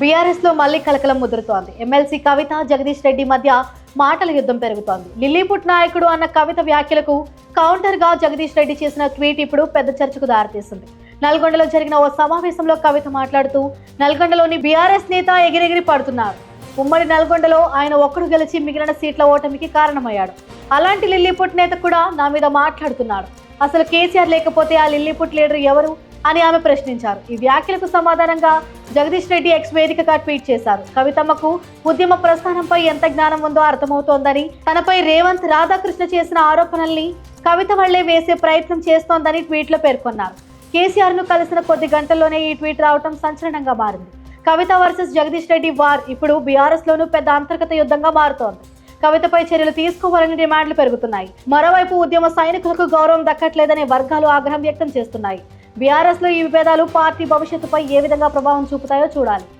బీఆర్ఎస్లో మళ్ళీ కలకలం ముదురుతోంది. ఎమ్మెల్సీ కవిత జగదీష్ రెడ్డి మధ్య మాటల యుద్ధం పెరుగుతోంది. లిల్లీపుట్ నాయకుడు అన్న కవిత వ్యాఖ్యలకు కౌంటర్గా జగదీష్ రెడ్డి చేసిన ట్వీట్ ఇప్పుడు పెద్ద చర్చకు దారితీసింది. నల్గొండలో జరిగిన ఓ సమావేశంలో కవిత మాట్లాడుతూ నల్గొండలోని బీఆర్ఎస్ నేత ఎగిరెగిరి పడుతున్నారు. ఉమ్మడి నల్గొండలో ఆయన ఒక్కడు గెలిచి మిగిలిన సీట్ల ఓటమికి కారణమయ్యాడు. అలాంటి లిల్లీపుట్ నేత కూడా నా మీద మాట్లాడుతున్నాడు. అసలు కేసీఆర్ లేకపోతే ఆ లిల్లీపుట్ లీడర్ ఎవరు? అని ఆమె ప్రశ్నించారు. ఈ వ్యాఖ్యలకు సమాధానంగా జగదీష్ రెడ్డి ఎక్స్ వేదికగా ట్వీట్ చేశారు. కవితమ్మకు ఉద్యమ ప్రస్థానంపై ఎంత జ్ఞానం ఉందో అర్థమవుతోందని తనపై రేవంత్ రాధాకృష్ణ చేసిన ఆరోపణల్ని కవిత వల్లే వేసే ప్రయత్నం చేస్తోందని ట్వీట్లో పేర్కొన్నారు. కేసీఆర్ను కలిసిన కొద్ది గంటల్లోనే ఈ ట్వీట్ రావడం సంచలనంగా మారింది. కవిత వర్సెస్ జగదీష్ రెడ్డి వార్ ఇప్పుడు బీఆర్ఎస్ లోనూ పెద్ద అంతర్గత యుద్ధంగా మారుతోంది. కవితపై చర్యలు తీసుకోవాలని డిమాండ్లు పెరుగుతున్నాయి. మరోవైపు ఉద్యమ సైనికులకు గౌరవం దక్కట్లేదనే వర్గాలు ఆగ్రహం వ్యక్తం చేస్తున్నాయి. బీఆర్ఎస్లో ఈ విభేదాలు పార్టీ భవిష్యత్తుపై ఏ విధంగా ప్రభావం చూపుతాయో చూడాలి.